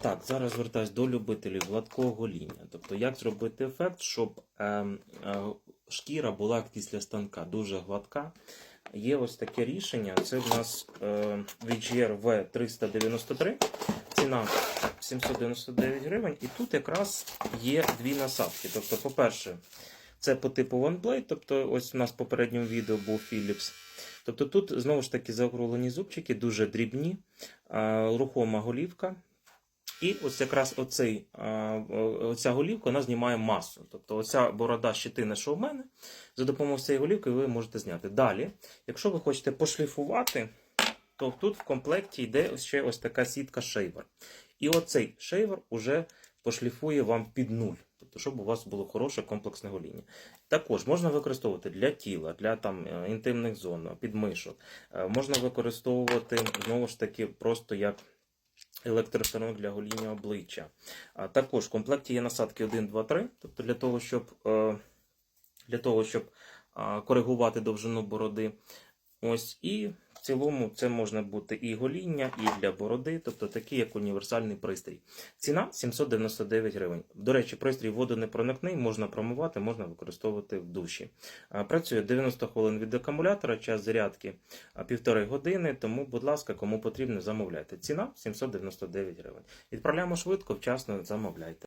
Так, зараз звертаюсь до любителів гладкого гоління. Тобто, як зробити ефект, щоб ем, е, шкіра була після станка, дуже гладка. Є ось таке рішення. Це в нас е, VGR V393. Ціна 799 гривень. І тут якраз є дві насадки. Тобто, по-перше, це по типу OneBlade, тобто ось у нас в попередньому відео був Philips. Тобто тут знову ж таки заокруглені зубчики, дуже дрібні, е, рухома голівка. І ось якраз оцей, оця голівка вона знімає масу. Тобто оця борода щетина, що в мене, за допомогою цієї голівки ви можете зняти. Далі, якщо ви хочете пошліфувати, то тут в комплекті йде ще ось така сітка шейвер. І оцей шейвер уже пошліфує вам під нуль. Тобто, щоб у вас було хороше комплексне гоління. Також можна використовувати для тіла, для там е, інтимних зон, підмишок. Е, Можна використовувати знову ж таки просто як електростанок для гоління обличчя. А також в комплекті є насадки 1, 2, 3, тобто для того, щоб, е, для того, щоб коригувати довжину бороди. Ось і цілому це може бути і гоління, і для бороди, тобто такий як універсальний пристрій. Ціна 799 гривень. До речі, пристрій водонепроникний, можна промивати, можна використовувати в душі. Працює 90 хвилин від акумулятора, час зарядки а, півтори години. Тому, будь ласка, кому потрібно, замовляйте. Ціна 799 гривень. Відправляємо швидко, вчасно замовляйте.